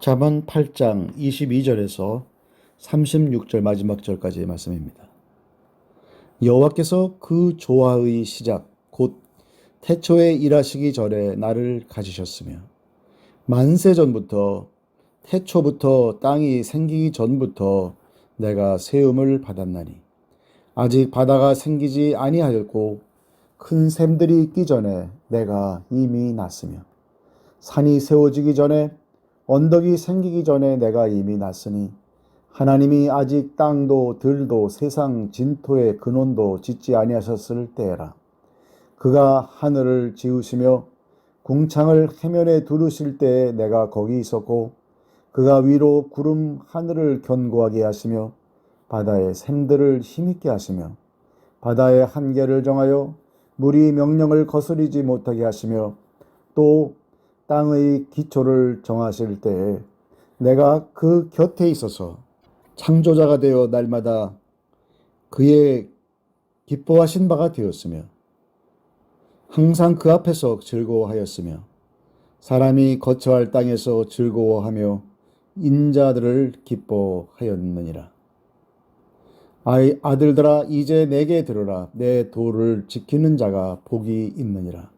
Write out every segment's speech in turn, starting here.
잠언 8장 22절에서 36절 마지막 절까지의 말씀입니다. 여호와께서 그 조화의 시작 곧 태초에 일하시기 전에 나를 가지셨으며 만세 전부터 태초부터 땅이 생기기 전부터 내가 세움을 받았나니 아직 바다가 생기지 아니하였고 큰 샘들이 있기 전에 내가 이미 났으며 산이 세워지기 전에 언덕이 생기기 전에 내가 이미 났으니 하나님이 아직 땅도 들도 세상 진토의 근원도 짓지 아니하셨을 때라. 그가 하늘을 지으시며 궁창을 해면에 두르실 때에 내가 거기 있었고 그가 위로 구름 하늘을 견고하게 하시며 바다의 샘들을 힘있게 하시며 바다의 한계를 정하여 물이 명령을 거스리지 못하게 하시며 또 땅의 기초를 정하실 때에 내가 그 곁에 있어서 창조자가 되어 날마다 그의 기뻐하신 바가 되었으며 항상 그 앞에서 즐거워하였으며 사람이 거처할 땅에서 즐거워하며 인자들을 기뻐하였느니라. 아이 아들들아 이제 내게 들으라 내 도를 지키는 자가 복이 있느니라.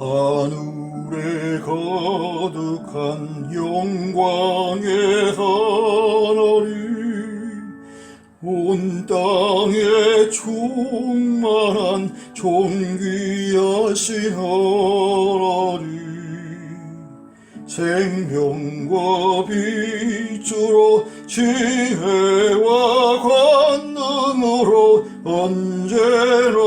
하늘에 가득한 영광의 하나님 온 땅에 충만한 존귀하신 하나님 생명과 빛으로 지혜와 관능으로 언제나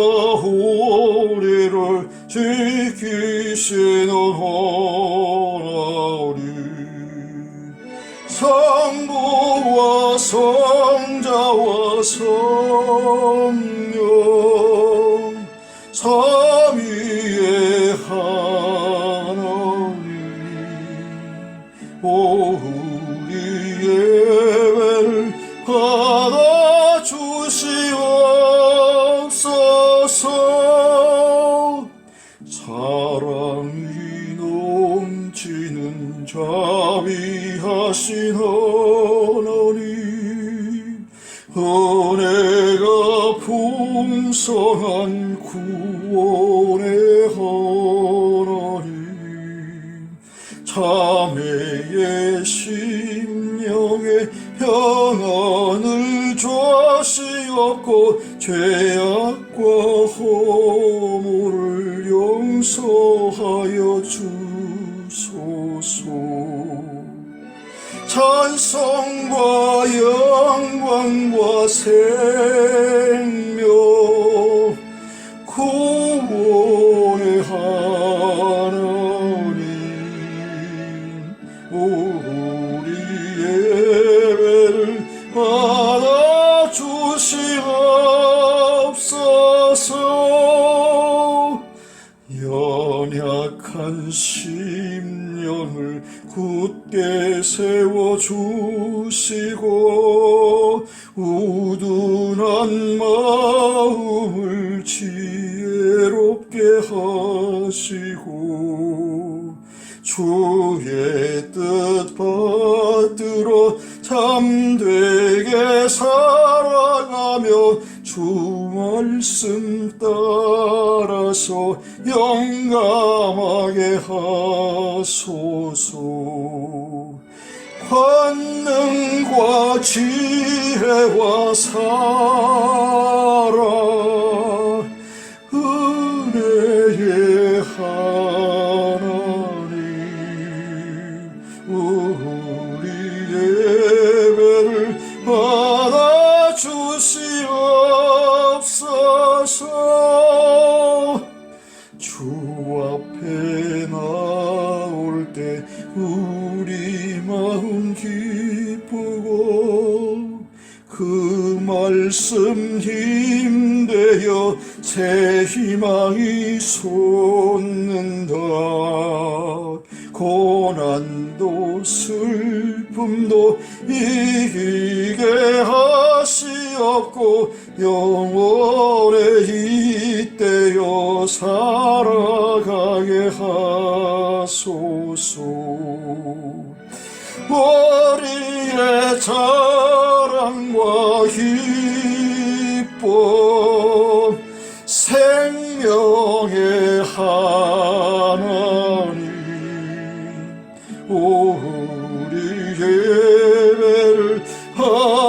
우리를 지키시는 하나님 성부와 성자와 성령 삼위의 하나님 오 우리의 예배를 받아주시옵소서. 사랑이 넘치는 자비하신 하나님. 은혜가 풍성한 구원의 하나님 자매의 심령에 평안을 주시옵고 죄악과 허물을 용서하여 주소서. 찬송과 영광과 생명 구원의 하 심령을 굳게 세워 주시고 우둔한 마음을 지혜롭게 하시고 주의 뜻 받들어 참되게 살아가며 주 말씀 따 라서 영감하게 하소서. 권능과 지혜와 사랑 우리 마음 기쁘고 그 말씀 힘되어 새 희망이 솟는다. 고난도 슬픔도 이기게 하시옵고 영원에 이때여 살아가게 하 우리 예배를 하